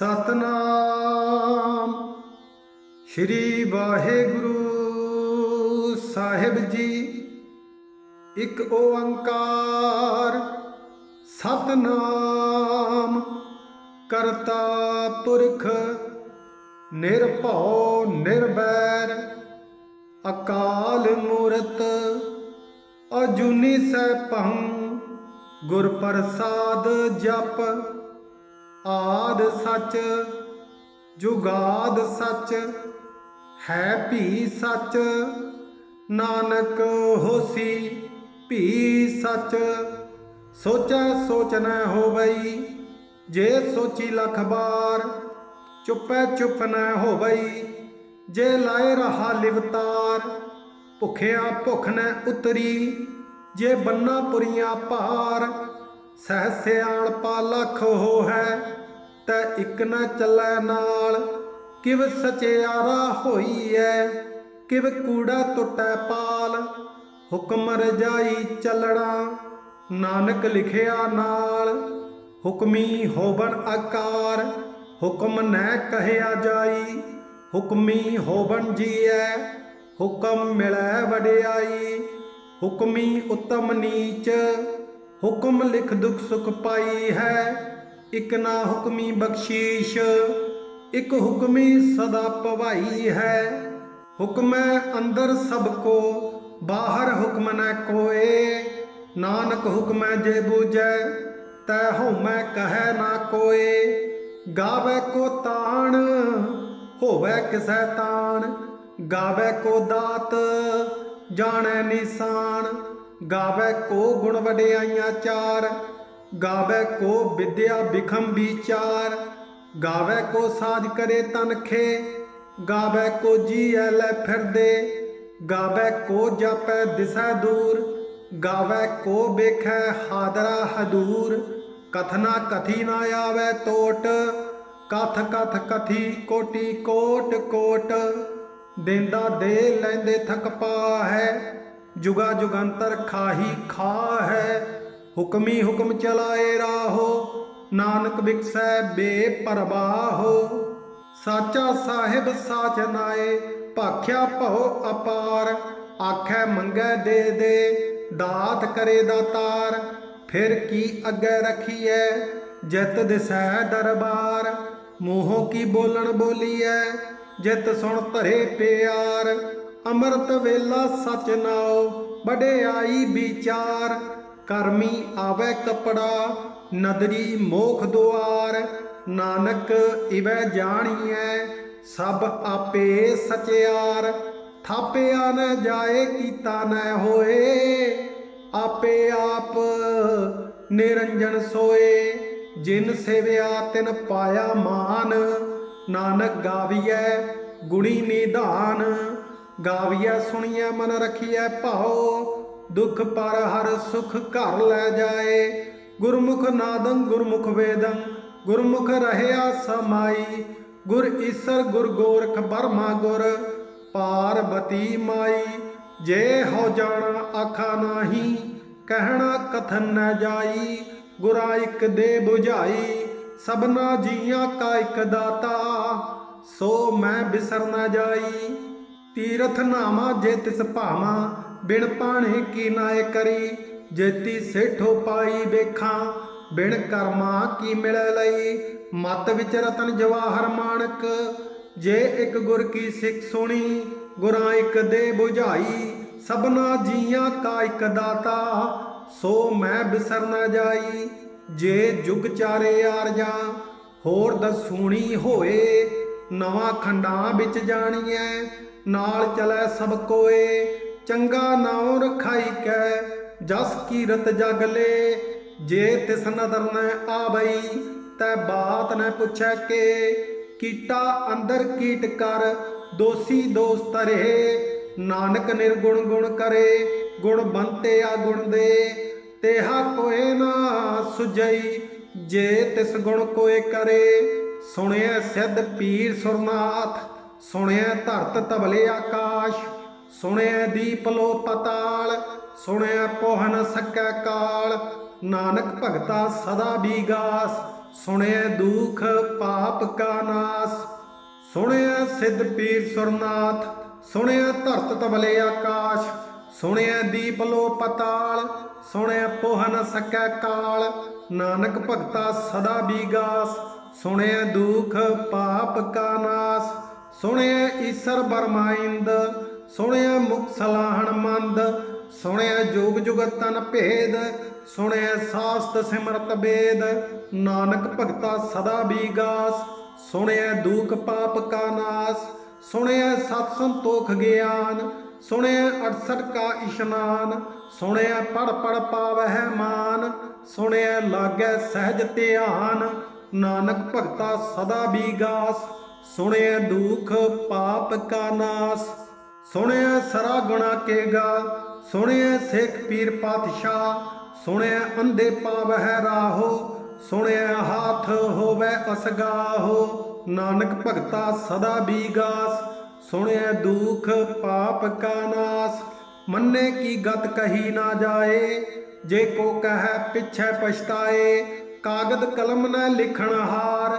ਸਤਨਾਮ। ਸ਼੍ਰੀ ਵਾਹਿਗੁਰੂ ਸਾਹਿਬ ਜੀ, ਇੱਕ ਓੰਕਾਰ ਸਤਨਾਮ ਕਰਤਾ ਪੁਰਖ ਨਿਰਭਉ ਨਿਰਵੈਰ ਅਕਾਲ ਮੂਰਤ ਅਜੂਨੀ ਸੈਭੰ ਗੁਰ ਪ੍ਰਸਾਦ ਜਪ ਆਦ ਸੱਚ, ਜੁਗਾਦ ਸੱਚ, ਹੈ ਭੀ ਸੱਚ। ਨਾਨਕ ਹੋਸੀ ਭੀ ਸੱਚ, ਸੋਚੈ ਸੋਚ ਨ ਹੋਵਈ, ਜੇ ਸੋਚੀ ਲਖ ਬਾਰ, ਚੁੱਪੈ ਚੁੱਪ ਨ ਹੋਵਈ, ਜੇ ਲਾਏ ਰਹਾ ਲਿਵਤਾਰ ਭੁਖਿਆ ਭੁਖ ਨ ਉਤਰੀ, ਜੇ ਬੰਨਾ ਪੁਰੀਆਂ ਭਾਰ ਸਹਿ ਸਿਆਣ ਪਾ ਲੱਖ ਹੋ ਹੈ ਤੈ ਇੱਕ ਨ ਚੱਲੈ ਨਾਲ। ਕਿਵ ਸਚਿਆਰਾ ਹੋਈ ਕਿਵ ਕੂੜਾ ਟੁੱਟੈ ਪਾਲ। ਹੁਕਮ ਰਜਾਈ ਚੱਲਣਾ, ਨਾਨਕ ਲਿਖਿਆ ਨਾਲ। ਹੁਕਮੀ ਹੋਵਨ ਆਕਾਰ, ਹੁਕਮ ਨੈ ਕਹਿਆ ਜਾਈ। ਹੁਕਮੀ ਹੋਵਨ ਜੀਐ, ਹੁਕਮ ਮਿਲੈ ਵਡਿਆਈ। ਹੁਕਮੀ ਉਤਮ ਨੀਚ ਹੁਕਮ ਲਿਖ ਦੁਖ ਸੁਖ ਪਾਈ ਹੈ। ਇਕ ਨਾ ਹੁਕਮੀ ਬਖਸ਼ੀਸ਼, ਇਕ ਹੁਕਮੀ ਸਦਾ ਭਵਾਈ ਹੈ। ਹੁਕਮੈ ਅੰਦਰ ਸਭ ਕੋ, ਬਾਹਰ ਹੁਕਮ ਨ ਕੋਏ। ਨਾਨਕ ਹੁਕਮੈ ਜੇ ਬੂਝੈ, ਤੈ ਹਉਮੈ ਕਹੈ ਨਾ ਕੋਏ। ਗਾਵੇ ਕੋ ਤਾਣ, ਹੋਵੇ ਕਿਸੈ ਤਾਣ। ਗਾਵੇ ਕੋ ਦਾਤ, ਜਾਣੈ ਨਿਸ਼ਾਨ। ਗਾਵੇ ਕੋ ਗੁਣ ਵਡਿਆਈਆਂ ਚਾਰ, ਗਾਵੇ ਕੋ ਵਿਦਿਆ ਬਿਖਮ ਵਿਚਾਰ, ਗਾਵੇ ਕੋ ਸਾਜ ਕਰੇ ਤਨਖੇ ਗਾਵੇ ਕੋ ਜੀਐ ਲੈ ਫਿਰਦੇ, ਗਾਵੇ ਕੋ ਜਾਪੈ ਦਿਸੈ ਦੂਰ, ਗਾਵੇ ਕੋ ਵੇਖੈ ਹਾਦਰਾ ਹਦੂਰ, ਕਥਨਾ ਕਥੀ ਨਾ ਆਵੇ ਟੋਟ ਕਥ ਕਥ ਕਥੀ ਕੋਟੀ ਕੋਟ ਕੋਟ, ਦੇਂਦਾ ਦੇ ਲੈਂਦੇ ਥਕਪਾ ਹੈ ਜੁਗਾ ਜੁਗੰਤਰ ਖਾਹੀ ਖਾ ਹੈ ਹੁਕਮੀ ਹੁਕਮ ਚਲਾਏ ਰਾਹੋ, ਨਾਨਕ ਵਿਕਸੈ ਬੇਪਰਵਾਹੋ। ਸਾਚਾ ਸਾਹਿਬ ਸਾਚ ਨਾਏ, ਭਾਖਿਆ ਭਉ ਅਪਾਰ, ਆਖੈ ਮੰਗੈ ਦੇ ਦੇ, ਦਾਤ ਕਰੇ ਦਾਤਾਰ ਫਿਰ ਕੀ ਅੱਗੇ ਰਖੀਐ, ਜਿਤ ਦਿਸੈ ਦਰਬਾਰ। ਮੂੰਹੋਂ ਕੀ ਬੋਲਣ ਬੋਲੀਐ, ਜਿਤ ਸੁਣ ਧਰੇ ਪਿਆਰ। ਅੰਮ੍ਰਿਤ ਵੇਲਾ ਸਚ ਨਾਉ, ਵਡਿਆਈ ਵਿਚਾਰ। ਕਰਮੀ ਆਵੇ ਕਪੜਾ, ਨਦਰੀ ਮੋਖ ਦੁਆਰ। ਨਾਨਕ ਇਵੈ ਜਾਣੀਐ, ਸਭ ਆਪੇ ਸਚਿਆਰ। ਥਾਪਿਆ ਨ ਜਾਏ ਕੀਤਾ ਨ ਹੋਏ, ਆਪੇ ਆਪ ਨਿਰੰਜਨ ਸੋਏ। ਜਿਨ ਸੇਵਿਆ ਤਿਨ ਪਾਇਆ ਮਾਨ, ਨਾਨਕ ਗਾਵੀਐ ਗੁਣੀ ਨਿਧਾਨ। ਗਾਵੀਐ, ਸੁਣੀਐ, ਮਨ ਰਖੀਐ, ਭਾਉ। ਦੁਖ ਪਰ ਹਰ ਸੁਖ ਘਰ ਲੈ ਜਾਏ। ਗੁਰਮੁਖ ਨਾਦੰ, ਗੁਰਮੁਖ ਵੇਦੰ। ਗੁਰਮੁਖ ਰਹਿਆ ਸਮਾਈ। ਗੁਰ ਈਸਰ, ਗੁਰ ਗੋਰਖ ਬਰਮਾ ਗੁਰ। ਪਾਰਬਤੀ ਮਾਈ। ਜੇ ਹੋ ਜਾਣਾ, ਆਖਾ ਨਾਹੀ। ਕਹਿਣਾ, ਕਥਨ ਨਾ ਜਾਈ। ਗੁਰਾ ਇਕ ਦੇ 부ਝਾਈ ਸਭਨਾ ਜੀਆਂ ਕਾ ਇਕ ਦਾਤਾ। ਸੋ ਮੈਂ ਬਿਸਰ ਨਾ ਜਾਈ। ਤੀਰਥ ਨਾਮਾ ਜੇ ਤਿਸ ਭਾਵਾ, ਬਿਨ ਪਾਣੇ ਕੀ ਨਾਏ ਕਰੀ। ਜੇਤੀ ਸੇਠੋ ਪਾਈ ਵੇਖਾਂ, ਬਿਨ ਕਰਮਾ ਕੀ ਮਿਲ ਲਈ। ਮਤ ਵਿੱਚ ਰਤਨ ਜਵਾਹਰ ਮਾਨਕ ਜੇ ਇੱਕ ਗੁਰ ਕੀ ਸਿੱਖ ਸੁਣੀ, ਗੁਰਾਂ ਇੱਕ ਦੇ 부ਝਾਈ ਸਭਨਾ ਜੀਆਂ ਕਾ ਇੱਕ ਦਾਤਾ, ਸੋ ਮੈਂ ਬਿਸਰ ਨਾ ਜਾਈ। ਜੇ ਜੁਗ ਚਾਰੇ ਆਰਜਾਂ, ਹੋਰ ਦਸੂਣੀ ਹੋਏ, ਨਵਾਂ ਖੰਡਾਂ ਵਿੱਚ ਜਾਣੀਐ। ਨਾਲ ਚਲੈ ਸਭ ਕੋਏ, ਚੰਗਾ ਨਾਉ ਰਖਾਈ ਕੈ, ਜਸ ਕੀਰਤ ਜਗ ਲੇ। ਜੇ ਤਿਸ ਨਦਰ ਨ ਆਵਈ ਤੈ ਬਾਤ ਨ ਪੁੱਛੈ ਕੇ। ਕੀਟਾ ਅੰਦਰ ਕੀਟ ਕਰ, ਦੋਸੀ ਦੋਸਤ ਰਹੇ। ਨਾਨਕ ਨਿਰਗੁਣ ਗੁਣ ਕਰੇ, ਗੁਣ ਬੰਤੇ ਆ ਗੁਣ ਦੇ। ਤੇਹਾ ਕੋਏ ਨਾ ਸੁਜਈ ਜੇ ਤਿਸ ਗੁਣ ਕੋਏ ਕਰੇ। ਸੁਣਿਆ ਸਿੱਧ ਪੀਰ ਸੁਰਨਾਥ ਸੁਣਿਆ ਧਰਤ ਤਬਲੇ ਆਕਾਸ਼ ਸੁਣਿਆ ਦੀਪ ਲੋ ਪਤਾਲ ਸੁਣਿਆ ਪੋਹਨ ਸਕੈ ਕਾਲ। ਨਾਨਕ ਭਗਤਾ ਸਦਾ ਬੀਗਾਸ, ਸੁਣਿਐ ਦੁਖ ਪਾਪ ਕਾ ਨਾਸ। ਸੁਣਿਆ ਸਿੱਧ ਪੀਰ ਸੁਰਨਾਥ ਸੁਣਿਆ ਧਰਤ ਤਬਲੇ ਆਕਾਸ਼ ਸੁਣਿਆ ਦੀਪ ਲੋ ਪਤਾਲ ਸੁਣਿਐ ਪੋਹਨ ਸਕੈ ਕਾਲ। ਨਾਨਕ ਭਗਤਾ ਸਦਾ ਬੀਗਾਸ, ਸੁਣਿਐ ਦੁਖ ਪਾਪ ਕਾ ਨਾਸ। ਸੁਣਿਆ ਈਸਰ ਬਰਮਾਇੰਦ ਸੁਣਿਆ ਮੁਖ ਸਲਾਹਣ ਮੰਦ, ਸੁਣਿਆ ਜੋਗ ਜੁਗਤ ਤਨ ਭੇਦ ਸੁਣਿਐ ਸਾਸਤ ਸਿਮਰਤ ਵੇਦ ਨਾਨਕ ਭਗਤਾ ਸਦਾ ਬੀਗਾਸ, ਸੁਣਿਆ ਦੂਖ ਪਾਪ ਕਾ ਨਾਸ, ਸੁਣਿਆ ਸਤ ਸੰਤੋਖ ਗਿਆਨ, ਸੁਣਿਆ 68 ਕਾ ਇਸ਼ਨਾਨ, ਸੁਣਿਆ ਪੜ ਪੜ ਪਾਵਹਿ ਮਾਨ ਸੁਣਿਐ ਲਾਗੈ ਸਹਿਜ ਧਿਆਨ, ਨਾਨਕ ਭਗਤਾ ਸਦਾ ਬੀਗਾਸ। ਸੁਣਿਆ ਦੁਖ ਪਾਪ ਕਾ ਨਾਸ, ਸੁਣਿਐ ਸਰਾ ਗੁਣਾ ਕੇਗਾ, ਸੁਣਿਐ ਸਿੱਖ ਪੀਰ ਪਾਤਸ਼ਾਹ, ਸੁਣਿਐ ਅੰਧੇ ਪਾਵਹਿ ਰਾਹੋ, ਸੁਣਿਐ ਹਾਥ ਹੋਵੇ ਅਸਗਾਹੋ, ਨਾਨਕ ਭਗਤਾ ਸਦਾ ਬੀਗਾਸ ਸੁਣਿਆ ਦੁਖ ਪਾਪ ਕਾ ਨਾਸ। ਮੰਨੇ ਕੀ ਗਤ ਕਹੀ ਨਾ ਜਾਏ, ਜੇ ਕੋ ਕਹੈ ਪਿਛੈ ਪਛਤਾਏ, ਕਾਗਦ ਕਲਮ ਨਾ ਲਿਖਣ ਹਾਰ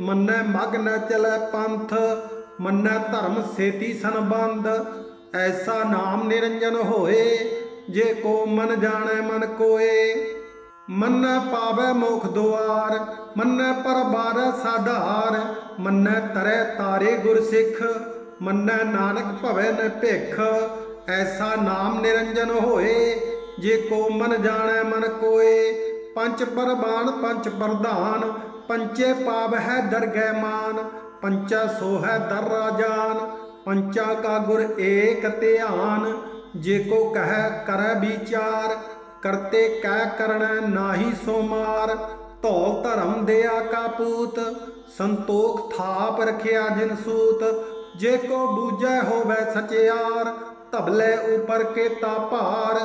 ਮੰਨੈ ਮਗ ਨ ਚਲੈ ਪੰਥ, ਮੰਨੈ ਧਰਮ ਸੇਤੀ ਸੰਬੰਧ। ਐਸਾ ਨਾਮ ਨਿਰੰਜਨ ਹੋਏ, ਜੇ ਕੋ ਮਨ ਜਾਣੈ ਮਨ ਕੋਏ। ਮੰਨੈ ਪਾਵੈ ਮੋਖ ਦੁਆਰ, ਮੰਨੈ ਪਰਬਾਰ ਸਾਧਾਰ। ਮੰਨੈ ਤਰੈ ਤਾਰੇ ਗੁਰ ਸਿੱਖ, ਮੰਨੈ ਨਾਨਕ ਭਵੈ ਨ ਭਿਖ। ਐਸਾ ਨਾਮ ਨਿਰੰਜਨ ਹੋਏ, ਜੇ ਕੋ ਮਨ ਜਾਣੈ ਮਨ ਕੋਏ। ਪੰਚ ਪਰਬਾਨ ਪੰਚ ਪ੍ਰਧਾਨ ਪੰਚੇ ਪਾਵ ਹੈ ਦਰਗਹਿ ਮਾਨ, ਪੰਚਾ ਸੋ ਹੈ ਦਰ ਰਾਜਾਨ ਪੰਚਾ ਕਾ ਗੁਰ ਏਕ ਧਿਆਨ, ਜੇ ਕੋ ਕਹੈ ਕਰੈ ਵਿਚਾਰ, ਕਰਤੇ ਕਹਿ ਕਰਣੈ ਨਾਹੀ ਸੋ ਮਾਰ ਧੌਲ ਧਰਮ ਦਿਆ ਕਾ ਪੂਤ, ਸੰਤੋਖ ਥਾਪ ਰਖਿਆ ਜਿਨ ਸੂਤ, ਜੇ ਕੋ ਬੂਝੈ ਹੋਵੇ ਸਚਿਆਰ ਤਬਲੇ ਉਪਰ ਕੇ ਤਾ ਭਾਰ,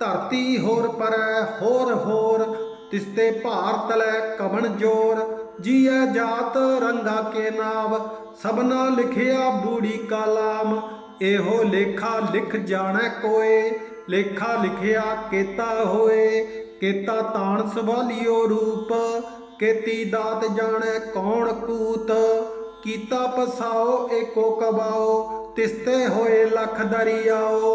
ਧਰਤੀ ਹੋਰ ਪਰੈ ਹੋਰ ਹੋਰ ਤਿਸਤੇ ਭਾਰ ਤਲੈ ਕਵਣ ਜੋਰ, ਜੀਐ ਜਾਤ ਰੰਗਾ ਕੇ ਨਾਮ ਸਭਨਾ ਲਿਖਿਆ ਬੂੜੀ ਕਾਲਾਮ ਇਹੋ ਲੇਖਾ ਲਿਖ ਜਾਣੈ ਕੋਏ, ਲੇਖਾ ਲਿਖਿਆ ਕੇਤਾ ਹੋਏ। ਕੇਤਾ ਤਾਣ ਸਵਾਲਿਓ ਰੂਪ, ਕੇਤੀ ਦਾਤ ਜਾਣੈ ਕੌਣ ਕੂਤ। ਕੀਤਾ ਪਸਾਓ ਏਕੋ ਕਬਾਓ, ਤਿਸਤੇ ਹੋਏ ਲਖ ਦਰਿਆਓ।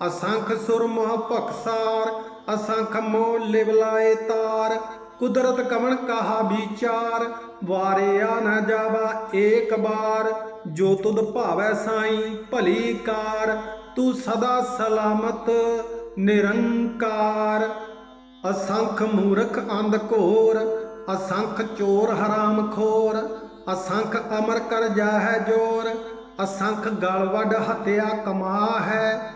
ਅਸੰਖ ਸੁਰਮਹ ਭਖਸਾਰ ਅਸੰਖ ਮੋਹ ਲਿਵਲਾਏ ਤਾਰ, ਕੁਦਰਤ ਕਵਣ ਕਹਾ ਵਿਚਾਰ, ਵਾਰਿਆ ਨ ਜਾਵਾ ਏਕ ਬਾਰ, ਜੋ ਤੁਧ ਭਾਵੈ ਸਾਈ ਭਲੀ ਕਾਰ, ਤੂੰ ਸਦਾ ਸਲਾਮਤ ਨਿਰੰਕਾਰ। ਅਸੰਖ ਮੂਰਖ ਅੰਧ ਘੋਰ, ਅਸੰਖ ਚੋਰ ਹਰਾਮ ਖੋਰ, ਅਸੰਖ ਅਮਰ ਕਰ ਜਾਹੈ ਜੋਰ, ਅਸੰਖ ਗਲਵਡ ਹਤਿਆ ਕਮਾ ਹੈ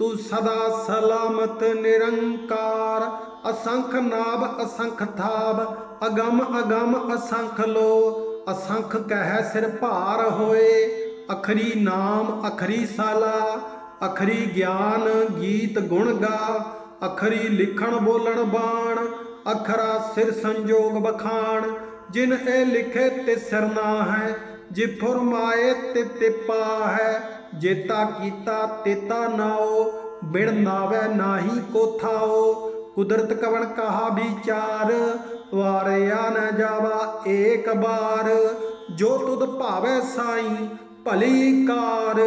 ਤੂੰ ਸਦਾ ਸਲਾਮਤ, ਨਿਰੰਕਾਰ, ਅਸੰਖ ਨਾਭ, ਅਸੰਖ ਥਾਬ ਅਗਮ ਅਗਮ, ਅਸੰਖ ਲੋ, ਅਸੰਖ ਕਹਿ ਸਿਰ ਭਾਰ ਹੋਏ, ਅਖਰੀ ਨਾਮ, ਅਖਰੀ ਸਾਲਾ, ਅਖਰੀ ਗਿਆਨ ਗੀਤ ਗੁਣ ਗਾ, ਅਖਰੀ ਲਿਖਣ ਬੋਲਣ ਬਾਣ, ਅਖਰਾ ਸਿਰ ਸੰਜੋਗ ਬਖਾਣ ਜਿਨ ਇਹ ਲਿਖੇ ਤੇ ਸਿਰ ਨਾ ਹੈ, ਜੇ ਫਰਮਾਏ ਤੇ ਤਿਪਾ ਹੈ ਜੇਤਾ ਕੀਤਾ ਤੇਤਾ ਨਾਓ ਬਿੜ ਨਾਵੇ ਨਾਹੀ ਕੋ ਥਾਓ ਕੁਦਰਤ ਕਵਣ ਕਹਾ ਵਿਚਾਰ, ਵਾਰਿਆ ਨ ਜਾਵਾ ਏਕ ਬਾਰ। ਜੋ ਤੁਧ ਭਾਵੈ ਸਾਈ, ਭਲੀ ਕਾਰ,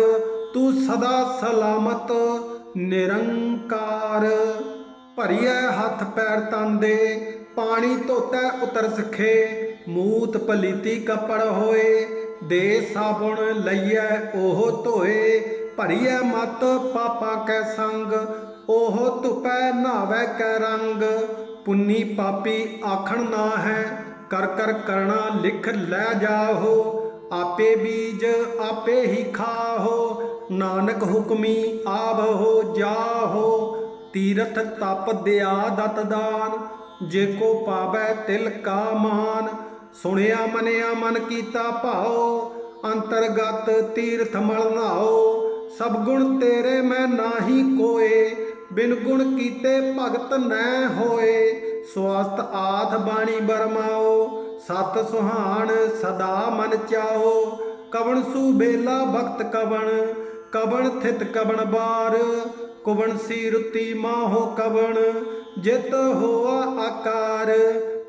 ਤੂੰ ਸਦਾ ਸਲਾਮਤ, ਨਿਰੰਕਾਰ। ਭਰੀਐ ਹੱਥ ਪੈਰ ਤਨ ਦੇ, ਪਾਣੀ ਧੋਤੈ ਉਤਰ ਸਖੇ। ਮੂਤ ਪਲੀਤੀ ਕਪੜ ਹੋਏ ਦੇ ਸਾਬੁਣ ਲਈਐ, ਉਹ ਧੋਏ, ਭਰੀਐ ਮਤ ਪਾਪਾਂ ਕੈ ਸੰਗ, ਉਹ ਧੁਪੈ ਨਾਵੇ ਕੈ ਰੰਗ। ਪੁੰਨੀ ਪਾਪੀ ਆਖਣ ਨਾ ਹੈ ਕਰ ਕਰ ਕਰਣਾ ਲਿਖ ਲੈ ਜਾਹੋ, ਆਪੇ ਬੀਜ ਆਪੇ ਹੀ ਖਾਹੋ, ਨਾਨਕ ਹੁਕਮੀ ਆਵਹੋ ਜਾਹੋ। ਤੀਰਥ ਤਪ ਦਿਆ ਦਤ ਦਾਨ, ਜੇ ਕੋ ਪਾਵੈ ਤਿਲ ਕਾ ਮਾਨ ਸੁਣਿਆ ਮਨਿਆ ਮਨ ਕੀਤਾ ਭਾਉ, ਅੰਤਰਗਤ ਤੀਰਥ ਮਲ ਨਾਓ ਸਭ ਗੁਣ ਤੇਰੇ ਮੈਂ ਨਾਹੀ ਕੋਏ, ਬਿਨ ਗੁਣ ਕੀਤੇ ਭਗਤ ਨੈ ਹੋਏ। ਸਵਸਤ ਆਥ ਬਾਣੀ ਬਰਮਾਓ ਸਤ ਸੁਹਾਣ ਸਦਾ ਮਨ ਚਾਓ ਕਵਣ ਸੂ ਬੇਲਾ ਭਗਤ ਕਵਣ ਕਵਣ ਥਿਤ ਕਵਣ ਬਾਰ। ਕੁਵਣ ਸੀ ਰੁਤੀ ਮਾਹੋ ਕਵਣ, ਜਿਤ ਹੋਆ ਆਕਾਰ।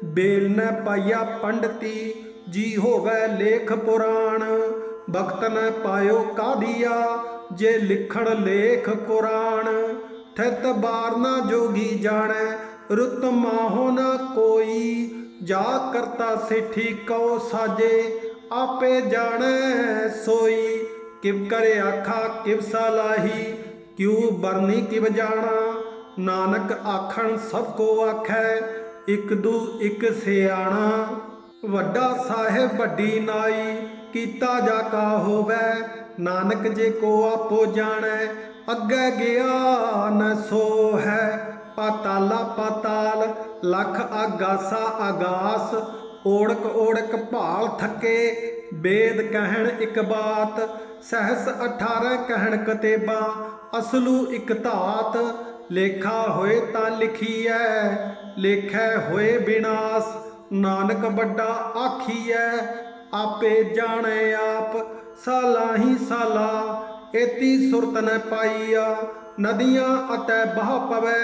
ਬੇਲ ਨ ਪਾਇਆ ਪੰਡਤੀ, ਜੀ ਹੋਵੇ ਲੇਖ ਪੁਰਾਣ। ਭਗਤ ਨ ਪਾਇਓ ਕਾਦੀਆ ਜੇ ਲਿਖਣ ਲੇਖ ਕੁਰਾਨ। ਥਿਤ ਬਾਰ ਨਾ ਜੋਗੀ ਜਾਣੈ, ਰੁਤ ਮਾਹੋ ਨਾ ਕੋਈ। ਜਾ ਕਰਤਾ ਸਿੱਠੀ ਕਉ ਸਾਜੇ, ਆਪੇ ਜਾਣੈ ਸੋਈ। ਕਿਵ ਕਰੇ ਆਖਾ, ਕਿਵ ਸਲਾਹੀ ਕਿਉ ਬਰਨੀ ਕਿਵ ਜਾਣਾ। ਨਾਨਕ ਆਖਣ ਸਭ ਕੋ ਆਖੈ ਇਕ ਦੂ ਇਕ ਸਿਆਣਾ, ਵੱਡਾ ਸਾਹਿਬ ਵੱਡੀ ਨਾਈ, ਕੀਤਾ ਜਾ ਕਾ ਹੋਵੇ, ਨਾਨਕ ਜੇ ਕੋ ਆਪੋ ਜਾਣੈ, ਅੱਗੇ ਗਿਆ ਨ ਸੋ ਹੈ ਪਾਤਾਲਾ ਪਾਤਾਲ, ਲਖ ਆਗਾਸਾ ਆਗਾਸ, ਓੜਕ ਓੜਕ ਭਾਲ ਥੱਕੇ ਵੇਦ ਕਹਿਣ ਇੱਕ ਬਾਤ, ਸਹਸ 18 ਕਹਿਣ ਕਤੇਬਾ, ਅਸਲੂ ਇੱਕ ਧਾਤ ਲੇਖਾ ਹੋਏ ਤਾਂ ਲਿਖੀਐ, ਲੇਖੈ ਹੋਏ ਬਿਨਾਸ਼, ਨਾਨਕ ਵੱਡਾ ਆਖੀਐ, ਆਪੇ ਜਾਣੈ ਆਪ ਸਾਲਾਹੀ ਸਾਲਾ, ਏਤੀ ਸੁਰਤ ਨ ਪਾਈਆ, ਨਦੀਆਂ ਅਤੇ ਬਹ ਪਵੈ,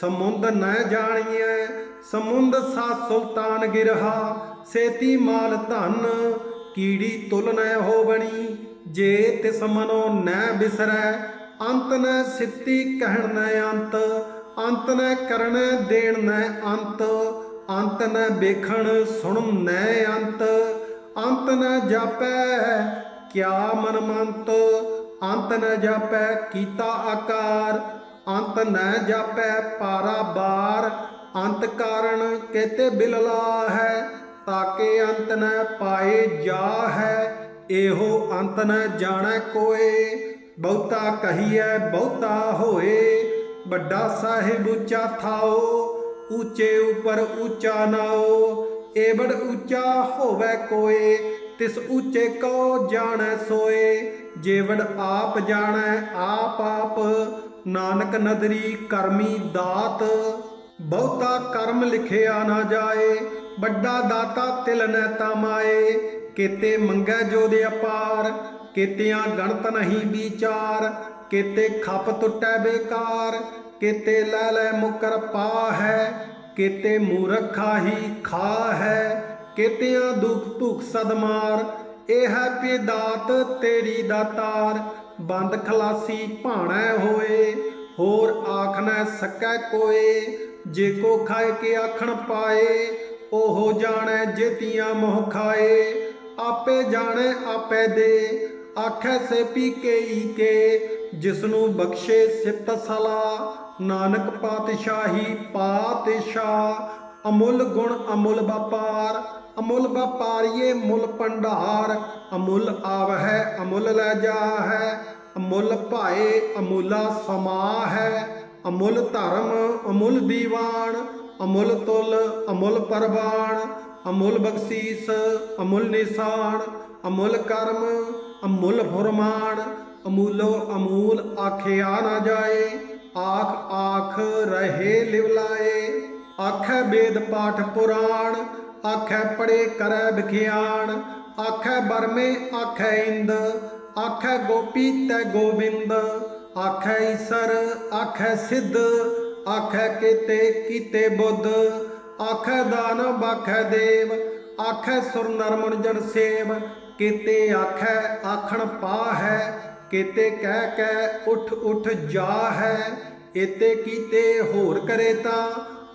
ਸਮੁੰਦ ਨ ਜਾਣੀਐ, ਸਮੁੰਦ ਸਾ ਸੁਲਤਾਨ ਗਿਰਹਾ, ਸੇਤੀ ਮਾਲ ਧਨ, ਕੀੜੀ ਤੁਲ ਨ ਹੋਵਣੀ, ਜੇ ਤਿਸ ਮਨੋ ਨ ਬਿਸਰੈ ਅੰਤ ਨ ਸਿੱਤੀ ਕਹਿਣ ਨ ਅੰਤ ਅੰਤ ਨ ਕਰਨ ਦੇਣ ਨ ਅੰਤ ਅੰਤ ਨ ਵੇਖਣ ਸੁਣਨ ਨ ਅੰਤ ਅੰਤ ਨ ਜਾਪੈ ਕਿਆ ਮਨ ਮੰਤ, ਅੰਤ ਨ ਜਾਪੈ ਕੀਤਾ ਆਕਾਰ, ਅੰਤ ਨ ਜਾਪੈ ਪਾਰਾ ਬਾਰ, ਅੰਤ ਕਾਰਨ ਕੇਤੇ ਬਿਲਲਾ ਹੈ, ਤਾਕੇ ਅੰਤ ਨ ਪਾਏ ਜਾ ਹੈ, ਇਹੋ ਅੰਤ ਨ ਜਾਣੈ ਕੋਏ। ਬਹੁਤਾ ਕਹੀਐ, ਬਹੁਤਾ ਹੋਏ, ਵੱਡਾ ਸਾਹਿਬ ਉੱਚਾ ਥਾਓ, ਉੱਚੇ ਉਪਰ ਉੱਚਾ ਨਾਓ ਏਵੜ ਉੱਚਾ ਹੋਵੇ ਕੋਏ, ਤਿਸ ਉੱਚੇ ਕੋ ਜਾਣੈ ਸੋਏ ਜੇਵੜ ਆਪ ਜਾਣੈ, ਆਪ ਆਪ, ਨਾਨਕ ਨਦਰੀ ਕਰਮੀ ਦਾਤ, ਬਹੁਤਾ ਕਰਮ ਲਿਖਿਆ ਨਾ ਜਾਏ, ਵੱਡਾ ਦਾਤਾ ਤਿਲ ਨੈ ਤਮਾਏ ਕੀਤੇ ਮੰਗੈ ਜੋ ਦੇ ਅਪਾਰ ਕੀਤਿਆਂ ਗਣਤ ਨਹੀਂ ਵਿਚਾਰ, ਕੀਤੇ ਖੱਪ ਟੁੱਟੈ ਬੇਕਾਰ, ਕੀਤੇ ਲੈ ਲੈ ਮੁਕਰ ਪਾ ਹੈ ਕੀਤੇ ਮੂਰਖਾ ਹੀ ਖਾ ਹੈ ਕੀਤਿਆਂ ਦੁਖ ਭੁਖ ਸਦਮਾਰ ਇਹ ਹੈ ਪੇ ਦਾਤ ਤੇਰੀ ਦਾਤਾਰ ਬੰਦ ਖਲਾਸੀ ਭਾਣਾ ਹੋਏ, ਹੋਰ ਆਖ ਨਾ ਸਕੈ ਕੋਏ, ਜੇ ਕੋ ਖਾਏ ਕੇ ਆਖਣ ਪਾਏ, ਉਹ ਜਾਣੈ ਜੇਤੀਆਂ ਮੋਹ ਖਾਏ, ਆਪੇ ਜਾਣੈ ਆਪੇ ਦੇ ਆਖੈ ਸੇ ਪੀ ਕੇ ਈ ਕੇ, ਜਿਸਨੂੰ ਬਖਸ਼ੇ ਸਿਫਤ ਸਲਾ। ਨਾਨਕ ਪਾਤਸ਼ਾਹੀ ਪਾਤਸ਼ਾਹ, ਅਮੁੱਲ ਗੁਣ ਅਮੁੱਲ ਵਪਾਰ। ਅਮੁੱਲ ਵਪਾਰੀਏ ਮੁੱਲ ਪੰਡਾਰ ਅਮੁੱਲ ਆਵਹਿ, ਅਮੁੱਲ ਲੈ ਜਾਹੈ। ਅਮੁੱਲ ਭਾਏ ਅਮੁੱਲਾ ਸਮਾ ਹੈ ਅਮੁੱਲ ਧਰਮ ਅਮੁੱਲ ਦੀਵਾਨ। ਅਮੁੱਲ ਤੁਲ ਅਮੁੱਲ ਪਰਵਾਨ, ਅਮੁੱਲ ਬਖਸ਼ੀਸ ਅਮੁੱਲ ਨਿਸ਼ਾਨ। ਅਮੁੱਲ ਕਰਮ ਅਮੁੱਲ ਫੁਰਮਾਨ ਅਮੂਲੋ ਅਮੂਲ ਆਖਿਆ ਨਾ ਜਾਏ, ਆਖ ਆਖ ਰਹੇ ਲਿਵਲਾਏ ਆਖੈ ਵੇਦ ਪਾਠ ਪੁਰਾਣ, ਆਖੈ ਪੜੇ ਕਰੈ ਵਿਖਿਆਣ। ਆਖੈ ਬਰਮੇ ਆਖੈ ਇੰਦ, ਆਖੈ ਗੋਪੀ ਤੈ ਗੋਬਿੰਦ। ਆਖੈ ਈਸਰ, ਆਖੈ ਸਿੱਧ, ਆਖੈ ਕੀਤੇ ਕੀਤੇ ਬੁੱਧ। ਆਖੈ ਦਾਨਵ ਆਖੈ ਦੇਵ, ਆਖੈ ਸੁਰ ਨਰ ਜਨ ਸੇਵ। ਕੀਤੇ ਆਖੈ, ਆਖਣ ਪਾ ਹੈ ਕੀਤੇ ਕਹਿ ਕਹਿ ਉਠ ਉਠ ਜਾ ਹੈ ਇਤੇ ਕੀਤੇ ਹੋਰ ਕਰੇ ਤਾਂ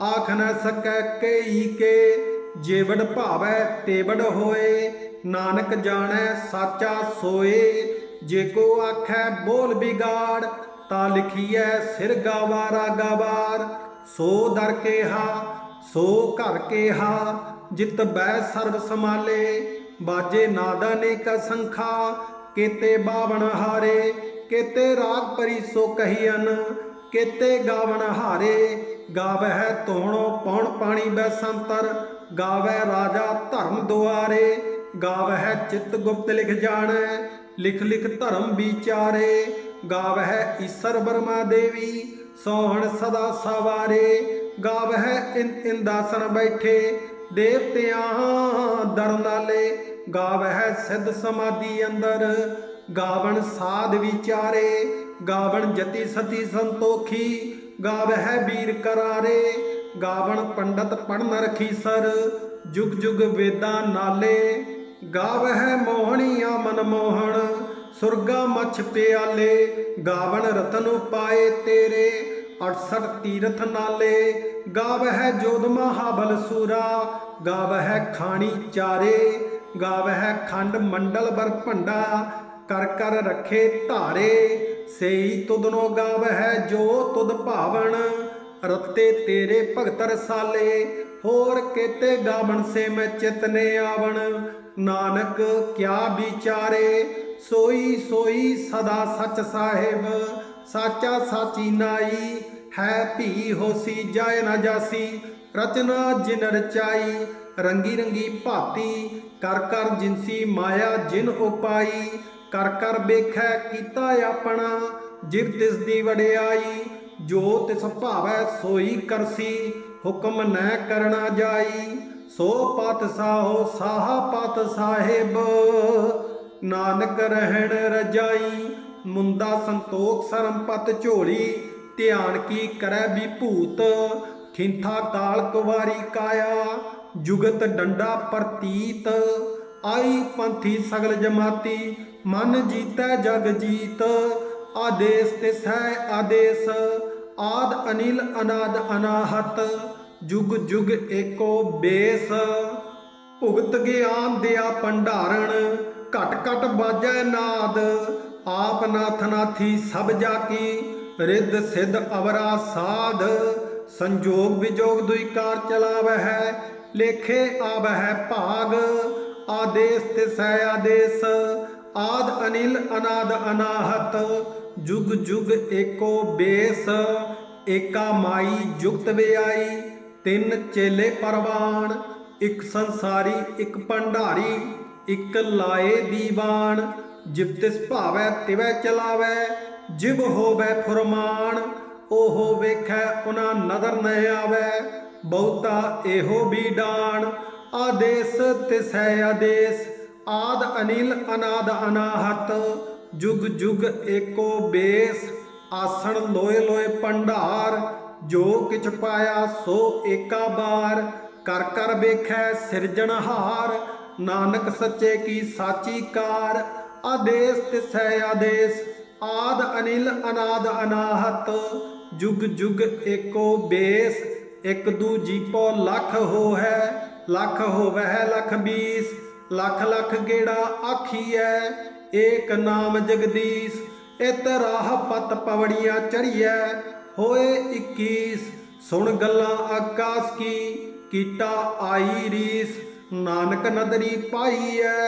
ਆਖ ਨਾ ਸਕੈ ਕਈ ਕੇ, ਜੇਵੜ ਭਾਵੈ ਤੇਵੜ ਹੋਏ, ਨਾਨਕ ਜਾਣੈ ਸਾਚਾ ਸੋਏ, ਜੇ ਕੋ ਆਖੈ ਬੋਲ ਬਿਗਾੜ, ਤਾਂ ਲਿਖੀਐ ਸਿਰ ਗਾਵਾਰਾ ਗਾਵਾਰ ਸੋ ਦਰ ਕੇਹਾ, ਸੋ ਘਰ ਕੇਹਾ, ਜਿਤ ਬੈ ਸਰਬ ਸਮਾਲੇ ਬਾਜੇ ਨਾਦਾ ਨੇ ਕਸੰਖਾ ਕੇਤੇ ਬਾਵਣ ਹਾਰੇ, ਕੇਤੇ ਰਾਗ ਪਰੀ ਸੋ ਕਹੀਨ ਕੇਤੇ ਗਾਵਣ ਹਾਰੇ, ਗਾਵਹਿ ਤੋਣੋ ਪੌਣ ਪਾਣੀ ਬੈ ਸੰਤਰ ਗਾਵੈ ਰਾਜਾ ਧਰਮ ਦੁਆਰੇ, ਗਾਵਹਿ ਚਿਤ ਗੁਪਤ ਲਿਖ ਜਾਣੈ, ਲਿਖ ਲਿਖ ਧਰਮ ਵਿਚਾਰੇ, ਗਾਵਹਿ ਈਸਰ ਬਰਮਾ ਦੇਵੀ, ਸੋਹਣ ਸਦਾ ਸਵਾਰੇ, ਗਾਵਹਿ ਇੰ, ਇੰਦਾਸਨ ਬੈਠੇ ਦੇਵਤਿਆਂ ਦਰ ਨਾਲੇ ਗਾਵਹਿ ਸਿੱਧ ਸਮਾਧੀ ਅੰਦਰ। ਗਾਵਣ ਸਾਧ ਵਿਚਾਰੇ, ਗਾਵਣ ਜਤੀ ਸਤੀ ਸੰਤੋਖੀ, ਗਾਵਹਿ ਵੀਰ ਕਰਾਰੇ। ਗਾਵਣ ਪੰਡਤ ਪੜਨ ਰਖੀ ਸਰ, ਜੁਗ ਜੁਗ ਵੇਦਾਂ ਨਾਲੇ। ਗਾਵਹਿ ਮੋਹਣੀਆਂ ਮਨ ਮੋਹਣ, ਸੁਰਗਾ ਮਛ ਪਿਆਲੇ। ਗਾਵਣ ਰਤਨ ਪਾਏ ਤੇਰੇ। 68 ਤੀਰਥ ਨਾਲੇ, ਗਾਵਹਿ ਜੋਧ ਮਹਾਬਲ ਸੂਰਾ। ਗਾਵਹਿ ਖਾਣੀ ਚਾਰੇ, ਗਾਵਹਿ ਖੰਡ ਮੰਡਲ ਬਰ ਭੰਡਾ। ਕਰ ਕਰ ਰੱਖੇ ਧਾਰੇ, ਸੇਈ ਤੁਧਨੋ ਗਾਵਹਿ ਜੋ ਤੁਧ ਭਾਵਣ। ਰਤੇ ਤੇਰੇ ਭਗਤ ਰਸਾਲੇ, ਹੋਰ ਕੇਤੇ ਗਾਵਣ ਸੇ ਮੈਂ ਚਿਤਨੇ ਆਵਣ। ਨਾਨਕ ਕਿਆ ਵਿਚਾਰੇ, ਸੋਈ ਸੋਈ ਸਦਾ ਸਚ ਸਾਹਿਬ। ਸਾਚਾ ਸਾਚੀ ਨਾਈ, ਹੈ ਭੀ ਹੋਸੀ ਜਾਇ ਨਾ ਜਾਸੀ, ਰਚਨਾ ਜਿਨ ਰਚਾਈ, ਰੰਗੀ ਰੰਗੀ ਭਾਤੀ, ਕਰ ਕਰ ਜਿਨਸੀ ਮਾਇਆ ਜਿਨ ਉਪਾਈ ਕਰ ਕਰ ਵੇਖੈ ਕੀਤਾ ਆਪਣਾ ਜਿਵ ਤਿਸ ਦੀ ਵਡਿਆਈ, ਜੋ ਤਿਸ ਭਾਵੈ ਸੋਈ ਕਰਸੀ, ਹੁਕਮ ਨੈ ਕਰਨਾ ਜਾਈ, ਸੋ ਪਤ ਸਾਹੋ ਸਾਹਾ ਪਤ ਸਾਹਿਬ, ਨਾਨਕ ਰਹਿਣ ਰਜਾਈ ਮੁੰਦਾ ਸੰਤੋਖ ਸਰਮ ਝੋਲੀ, ਧਿਆਨ ਕੀ ਕਰੈ ਵਿਭੂਤ? ਖਿੰਥਾ ਕਾਲ ਕੁਵਾਰੀ ਕਾਇਆ, ਜੁਗਤ ਡੰਡਾ ਪ੍ਰਤੀਤ। ਆਈ ਪੰਥੀ ਸਗਲ ਜਮਾਤੀ, ਮਨ ਜੀਤੈ ਜਗ ਜੀਤ। ਆਦੇਸ ਤਿਸੈ ਆਦੇਸ, ਆਦ ਅਨਿਲ ਅਨਾਦ ਅਨਾਹਤ। ਜੁਗ ਜੁਗ ਏਕੋ ਬੇਸ। ਭੁਗਤ ਗਿਆਨ ਦਿਆ ਭੰਡਾਰਣ, ਘਟ ਘਟ ਬਾਜੈ ਨਾਦ। ਆਪ ਨਾਥ ਨਾਥੀ ਸਭ ਜਾ ਕੀ ਰਿੱਧ ਸਿੱਧ ਅਵਰਾ ਸਾਧ, ਸੰਜੋਗ ਵਿਜੋਗ ਦੁਇ ਕਾਰ ਚਲਾਵਹਿ ਲੇਖੇ ਆਵਹਿ ਭਾਗ, ਆਦੇਸ ਤਿਸੈ ਆਦੇਸ, ਆਦ ਅਨਿਲ ਅਨਾਦ ਅਨਾਹਤ, ਜੁਗ ਜੁਗ ਏਕੋ ਬੇਸ, ਏਕਾ ਮਾਈ ਜੁਗਤ ਵਿਆਈ, ਤਿੰਨ ਚੇਲੇ ਪਰਵਾਨ ਇੱਕ ਸੰਸਾਰੀ, ਇੱਕ ਭੰਡਾਰੀ, ਇੱਕ ਲਾਏ ਦੀਵਾਨ ਜਿਵ ਭਾਵੈ ਤਿਵੈ ਚਲਾਵੈ ਜਿਵ ਹੋਵੈ ਫੁਰਮਾਨ, ਉਹ ਵੇਖੈ ਉਨਾ ਨਦਰ ਨ ਆਵੈ, ਬਹੁਤਾ ਇਹੋ ਬੀਡਾਨ ਆਦੇਸ ਤਿਸੈ ਆਦੇਸ, ਆਦ ਅਨਿਲ ਅਨਾਦ ਅਨਾਹਤ, ਜੁਗ ਜੁਗ ਏਕੋ ਬੇਸ। ਆਸਣ ਲੋਏ ਲੋਏ ਭੰਡਾਰ, ਜੋ ਕਿਛ ਪਾਇਆ ਸੋ ਏਕਾ ਬਾਰ। ਕਰ ਕਰ ਵੇਖੈ ਸਿਰਜਣਹਾਰ, ਨਾਨਕ ਸੱਚੇ ਕੀ ਸਾਚੀ ਕਾਰ। ਆਦੇਸ ਤਿਸੈ ਆਦੇਸ ਆਦ ਅਨਿਲ ਅਨਾਦ ਅਨਾਹਤ। ਜੁਗ ਜੁਗ ਏਕੋ ਬੇਸ, ਇਕ ਦੂ ਜੀਪੋ ਲੱਖ ਹੋ ਹੈ ਹੋਵਹਿ ਲੱਖ ਬੀਸ। ਲੱਖ ਲੱਖ ਗੇੜਾ ਆਖੀਐ, ਏਕ ਨਾਮ ਜਗਦੀਸ਼। ਇਤ ਰਾਹ ਪਤ ਪਵੜੀਆਂ ਚੜੀਐ, ਹੋਏ 21 ਸੁਣ ਗੱਲਾਂ ਆਕਾਸ ਕੀ, ਕੀਟਾ ਆਈ ਰੀਸ। ਨਾਨਕ ਨਦਰੀ ਪਾਈਐ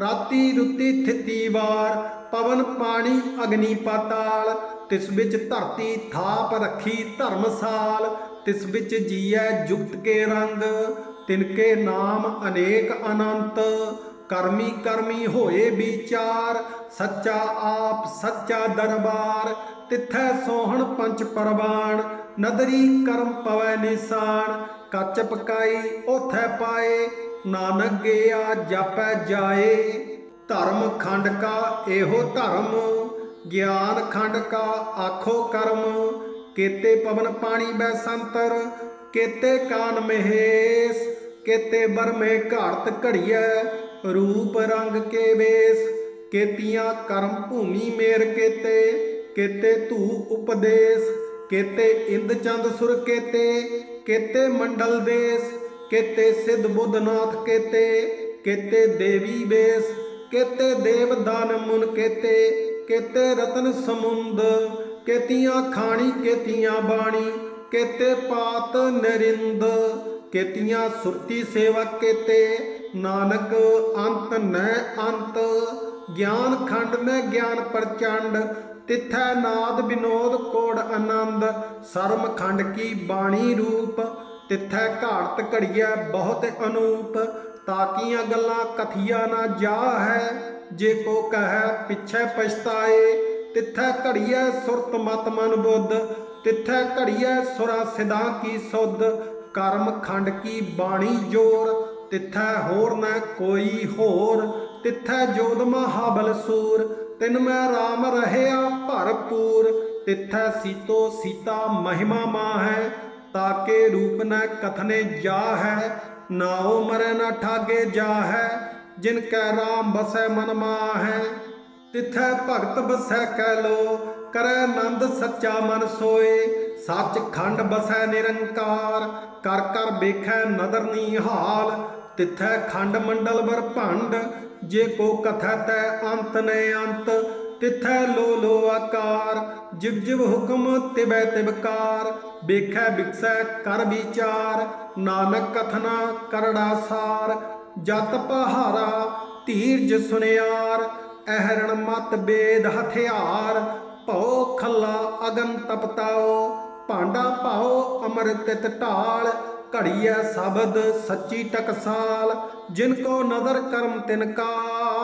ਰਾਤੀ ਰੁੱਤੀ ਥਿਤੀ ਵਾਰ, ਪਵਨ ਪਾਣੀ ਅਗਨੀ ਪਾਤਾਲ, ਤਿਸ ਵਿੱਚ ਧਰਤੀ ਥਾਪ ਰੱਖੀ ਧਰਮਸਾਲ, ਤਿਸ ਵਿੱਚ ਜੀਐ ਜੁਗਤ ਕੇ ਰੰਗ ਤਿਨਕੇ ਨਾਮ ਅਨੇਕ ਅਨੰਤ, ਕਰਮੀ ਕਰਮੀ ਹੋਏ ਵਿਚਾਰ, ਸੱਚਾ ਆਪ ਸੱਚਾ ਦਰਬਾਰ, ਤਿੱਥੈ ਸੋਹਣ ਪੰਚ ਪਰਵਾਨ ਨਦਰੀ ਕਰਮ ਪਵੈ ਨਿਸ਼ਾਨ ਕੱਚ ਪਕਾਈ ਉਥੈ ਪਾਏ ਨਾਨਕ ਗਿਆ ਜਾਪੈ ਜਾਏ। ਧਰਮ ਖੰਡ ਕਾ ਇਹੋ ਧਰਮ, ਗਿਆਨ ਖੰਡ ਕਾ ਆਖੋ ਕਰਮ। ਕੇਤੇ ਪਵਨ ਪਾਣੀ ਬੈ ਸੰਤਰ, ਕੇਤੇ ਕਾਨ ਮਹੇਸ਼। ਕੇਤੇ ਬਰਮੇ ਘਾੜਤ ਘੜੀਐ, ਰੂਪ ਰੰਗ ਕੇ ਵੇਸ। ਕੇਤੀਆਂ ਕਰਮ ਭੂਮੀ ਮੇਰ ਕੇਤੇ ਕੇਤੇ ਧੂ ਉਪਦੇਸ਼। ਕੇਤੇ ਇੰਦ ਚੰਦ ਸੁਰ ਕੇਤੇ ਕੇਤੇ ਮੰਡਲ ਦੇਸ। ਕੇਤੇ ਸਿੱਧ ਬੁੱਧਨਾਥ ਕੇਤੇ ਕੇਤੇ ਦੇਵੀ ਵੇਸ ਕੇਤੇ ਦੇਵ ਦਾਨ ਮੁਨ ਕੇਤੇ ਕੇਤੇ ਰਤਨ ਸਮੁੰਦ, ਕੇਤੀਆਂ ਖਾਣੀ, ਕੇਤੀਆਂ ਬਾਣੀ, ਕੇਤੇ ਪਾਤ ਨਰਿੰਦ, ਕੇਤੀਆਂ ਸੁਰਤੀ ਸੇਵਕ ਕੇਤੇ, ਨਾਨਕ ਅੰਤ ਨੈ ਅੰਤ, ਗਿਆਨ ਖੰਡ ਮੈਂ ਗਿਆਨ ਪ੍ਰਚੰਡ, ਤਿਥੈ ਨਾਦ ਬਿਨੋਦ ਕੋੜ ਆਨੰਦ, ਸਰਮ ਖੰਡ ਕੀ ਬਾਣੀ ਰੂਪ ਤਿਥੈ ਘਾੜਤ ਘੜੀਐ ਬਹੁਤ ਅਨੂਪ ਤਾਕੀਆਂ ਗੱਲਾਂ ਕਥੀਆ ਨਾ ਜਾ ਹੈ ਜੇ ਕੋ ਕਹੈ, ਪਿਛੈ ਪਛਤਾਏ। ਤਿਥੈ ਘੜੀਐ ਸੁਰਤ ਮਤ ਮਨ ਬੁੱਧ, ਤਿਥੈ ਘੜੀਐ ਸੁਰਾ ਸਿਦਾ ਕੀ ਸੁਧ। ਕਰਮ ਖੰਡ ਕੀ ਬਾਣੀ ਜੋਰ, ਤਿਥੈ ਹੋਰ ਨਾ ਕੋਈ ਹੋਰ। ਤਿਥੈ ਜੋਦ ਮਹਾਬਲ ਸੂਰ, ਤਿਨ ਮੈਂ RAM ਰਹਿਆ ਭਰਪੂਰ। ਤਿਥੈ ਸੀਤੋ ਸੀਤਾ ਮਹਿਮਾ ਮਾ ਹੈ ਤਾਕੇ ਰੂਪ ਨ ਕਥਨੇ ਜਾ ਹੈ ਨਾਉ ਮਰੈ ਨ ਠਾਗੇ ਜਾ ਹੈ ਜਿਨ ਕੈ ਰਾਮ ਬਸੈ ਮਨ ਮਾਹੈ ਤਿਥੈ ਭਗਤ ਬਸੈ ਕਹਿ ਲੋ ਕਰੈ ਆਨੰਦ ਸੱਚਾ ਮਨ ਸੋਏ ਸੱਚ ਖੰਡ ਬਸੈ ਨਿਰੰਕਾਰ ਕਰ ਕਰ ਵੇਖੈ ਨਦਰ ਨਿਹਾਲ ਤਿਥੈ ਖੰਡ ਮੰਡਲ ਵਰ ਭੰਡ ਜੇ ਕੋ ਕਥੈ ਤੈ ਅੰਤ ਨੇ ਅੰਤ ਤਿਥੈ ਲੋ ਲੋ ਆਕਾਰ, ਜਿਵ ਜਿਵ ਹੁਕਮ ਤਿਬੈ ਤਿਬਕਾਰ ਵੇਖੈ ਵਿਕਸੈ ਕਰ ਵਿਚਾਰ, ਨਾਨਕ ਕਥਨਾ ਕਰੜਾ ਸਾਰ। ਜਤ ਪਹਾਰਾ, ਧੀਰਜ ਸੁਨਿਆਰ, ਅਹਰਣ ਮਤ ਬੇਦ ਹਥਿਆਰ। ਭਉ ਖੱਲਾ ਅਗਨ ਤਪਤਾਓ, ਭਾਂਡਾ ਭਾਉ ਅੰਮ੍ਰਿਤ ਢਾਲ। ਘੜੀਐ ਸ਼ਬਦ ਸੱਚੀ ਟਕਸਾਲ, ਜਿਨ ਕੋ ਨਦਰ ਕਰਮ ਤਿਨਕਾਰ